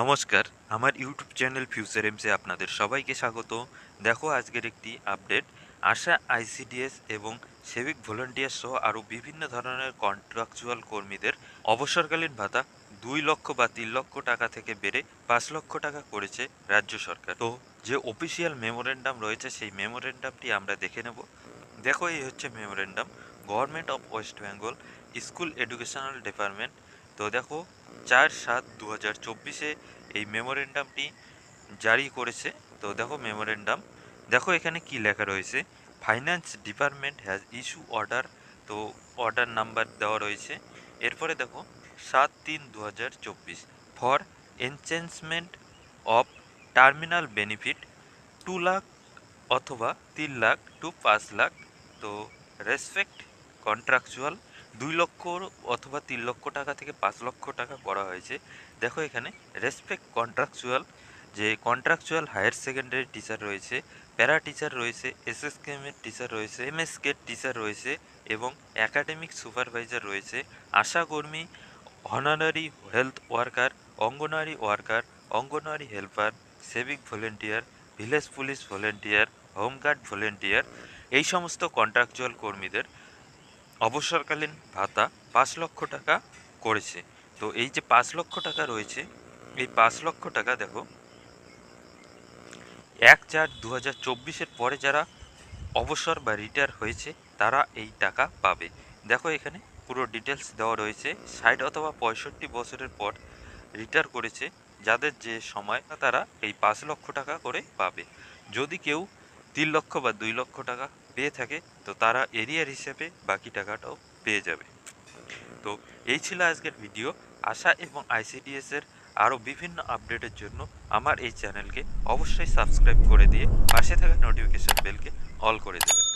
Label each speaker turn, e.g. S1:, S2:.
S1: নমস্কার, আমার YouTube channel future এমসে আপনাদের সবাইকে স্বাগত। দেখো আজকের একটি আপডেট আশা আইসিডিএস এবং সেভিক ভলেন্টিয়ার সহ আরও বিভিন্ন ধরনের কন্ট্রাকচুয়াল কর্মীদের অবসরকালীন ভাতা দুই লক্ষ বা তিন লক্ষ টাকা থেকে বেড়ে পাঁচ লক্ষ টাকা করেছে রাজ্য সরকার। তো যে অফিসিয়াল মেমোরেন্ডাম রয়েছে, সেই মেমোরেন্ডামটি আমরা দেখে নেব। দেখো, এই হচ্ছে memorandum government of West Bengal school educational department তো দেখো, চার সাত দু হাজার চব্বিশে এই মেমোরেন্ডামটি জারি করেছে। তো দেখো মেমোরেন্ডাম দেখো এখানে কি লেখা রয়েছে? Finance department has issue order তো অর্ডার নাম্বার দেওয়া রয়েছে। এরপরে দেখো, সাত তিন দু হাজার চব্বিশ। For enhancement of terminal benefit two lakh অথবা তিন লাখ টু পাঁচ লাখ। তো রেসপেক্ট কন্ট্রাকচুয়াল দুই লক্ষ অথবা তিন লক্ষ টাকা থেকে পাঁচ লক্ষ টাকা করা হয়েছে। দেখো এখানে রেসপেক্ট কন্ট্রাকচুয়াল যে কন্ট্রাকচুয়াল হায়ার সেকেন্ডারি টিচার রয়েছে প্যারা টিচার রয়েছে এসএসকেএমের টিচার রয়েছে এমএসকের টিচার রয়েছে এবং একাডেমিক সুপারভাইজার রয়েছে, আশাকর্মী honorary health worker anganwadi worker anganwadi helper civic volunteer village police volunteer home guard volunteer এই সমস্ত কন্ট্রাকচুয়াল কর্মীদের অবসরকালীন ভাতা পাঁচ লক্ষ টাকা করেছে। তো এই যে পাঁচ লক্ষ টাকা রয়েছে, এই পাঁচ লক্ষ টাকা দেখো, এক চার দু হাজার চব্বিশের পরে যারা অবসর বা রিটায়ার হয়েছে, তারা এই টাকা পাবে। দেখো এখানে পুরো ডিটেলস দেওয়া রয়েছে। ষাট অথবা পঁয়ষট্টি বছরের পর রিটায়ার করেছে, যাদের যে সময়, তারা এই পাঁচ লক্ষ টাকা করে পাবে। যদি কেউ তিন লক্ষ বা দুই লক্ষ টাকা পেয়ে থাকে, তো তারা এরিয়ার হিসেবে বাকি টাকাটাও পেয়ে যাবে। তো এই ছিল আজকের ভিডিও। আশা এবং আইসিডিএস এর আরও বিভিন্ন আপডেটের জন্য আমার এই চ্যানেলকে অবশ্যই সাবস্ক্রাইব করে দিয়ে পাশে থাকা নোটিফিকেশন বেলকে অল করে দেবেন।